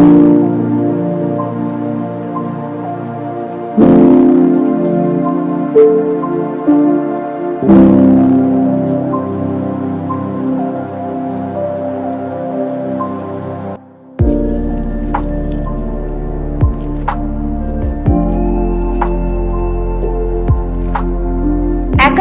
thank you.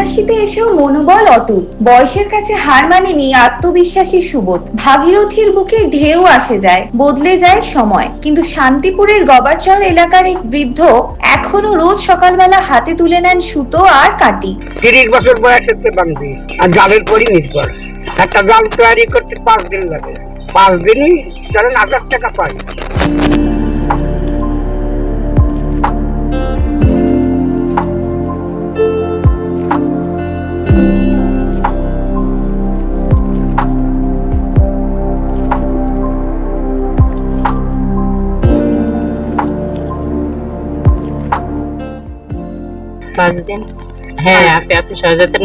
একাশিতে এসেও মনোবল অটুট। বয়সের কাছে হার মানেনি আত্মবিশ্বাসী সুবোধ। ভাগীরথীর বুকে ঢেউ আসে যায়, বদলে যায় সময়। কিন্তু শান্তিপুরের গবারচর এলাকার এক বৃদ্ধ এখনও রোজ সকালবেলা হাতে তুলে নেন সুতো আর কাটি। তিরিশ বছর বয়সেতে বান্ধি আর জালের পরই নির্ভর। একটা জাল তৈরি করতে পাঁচ দিন লাগে। পাঁচ দিনই ধরেন হাজার টাকা পাই। পাঁচ দিন হ্যাঁ আপনি আপনি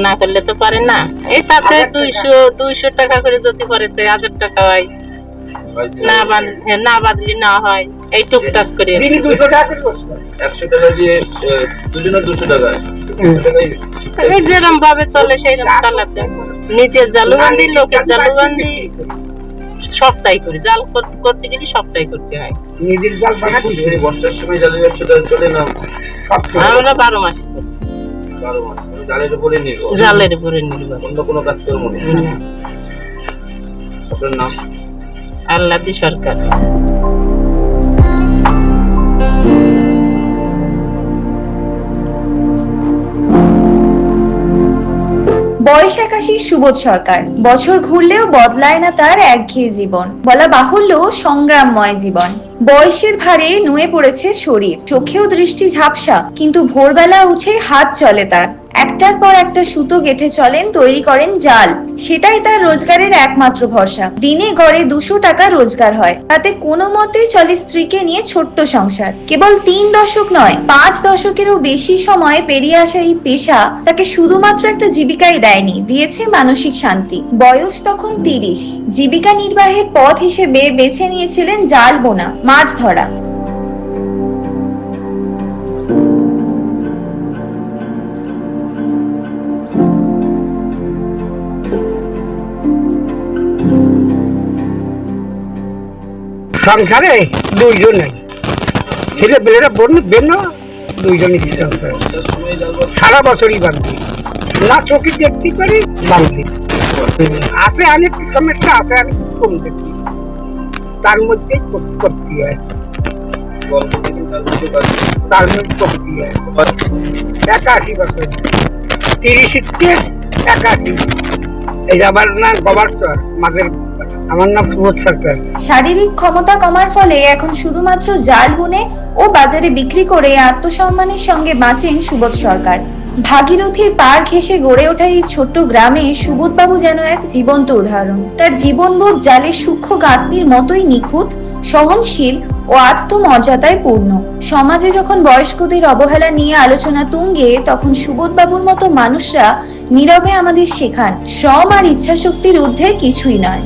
না করলে তো পারে না। এই তাতে দুইশো দুইশো টাকা করে যদি পারে তো হাজার টাকা হয়। না হ্যাঁ, না বাঁধলে না হয়। এই টুকটাক করে। দিনই দুশো টাকা একশো টাকা দিয়ে দুজনে দুশো টাকা। এই যেরকম ভাবে চলে সেইরকম চালাতে। নিজের জালুবান্দি লোকের জালুবান্দি সপ্তাহে করি। জাল করতে গেলে সপ্তাহে করতে হয়। নিজের জাল বানাতে বর্ষার সময় ব্যবসাটা চলে না। আমরা বারো মাসে করি বারো মাস জালের উপরে নির্ভর। জালের উপরে নির্ভর। অন্য কোনো কাজ করব না। হুম। আপনার নাম? আল্লাদি সরকার। বয়স একাশি সুবোধ সরকার। বছর ঘুরলেও বদলায় না তার একঘেয়ে জীবন। বলা বাহুল্য সংগ্রামময় জীবন। বয়সের ভারে নুয়ে পড়েছে শরীর। চোখেও দৃষ্টি ঝাপসা, কিন্তু ভোরবেলা উঠে হাত চলে তার। একটার পর একটা সুতো গেথে চলেন, তৈরি করেন জাল। সেটাই তার রোজগারের একমাত্র ভরসা। দিনে গড়ে দুশো টাকা রোজগার হয়। তাতে কোনো মতে চলে স্ত্রীকে নিয়ে ছোট্ট সংসার। কেবল তিন দশক নয়, পাঁচ দশকেরও বেশি সময় পেরিয়ে আসা এই পেশা তাকে শুধুমাত্র একটা জীবিকাই দেয়নি, দিয়েছে মানসিক শান্তি। বয়স তখন তিরিশ। জীবিকা নির্বাহের পথ হিসেবে বেছে নিয়েছিলেন জাল বোনা, মাছ ধরা। সংসারে দুইজনে ছেলে পেলেরা বন্য বেন, দুইজনই সারা বছরই বান্ধি না চোখে দেখতে পারি বান্ধি আছে অনেক সমস্যা, আছে অনেক কম দেখি তার মধ্যেই কর- করতে হয়। তার মধ্যে করতে হয়। একাশি বছর। তিরিশিতে একাশি। এই যে না নাম গবারচর, মাঝের আমার নাম সুবোধ সরকার। শারীরিক ক্ষমতা কমার ফলে এখন শুধুমাত্র জাল বুনে ও বাজারে বিক্রি করে আত্মসম্মানের সঙ্গে বাঁচেন সুবোধ সরকার। ভাগীরথীর পার ঘেঁষে গড়ে ওঠা এই ছোট্ট গ্রামে সুবোধবাবু যেন এক জীবন্ত উদাহরণ। তার জীবনবোধ জালের সূক্ষ্ম গাঁথনির মতোই নিখুঁত, সহনশীল ও আত্মমর্যাদায় পূর্ণ। সমাজে যখন বয়স্কদের অবহেলা নিয়ে আলোচনা তুঙ্গে, তখন সুবোধবাবুর মতো মানুষরা নীরবে আমাদের শেখান শ্রম আর ইচ্ছাশক্তির ঊর্ধ্বে কিছুই নয়।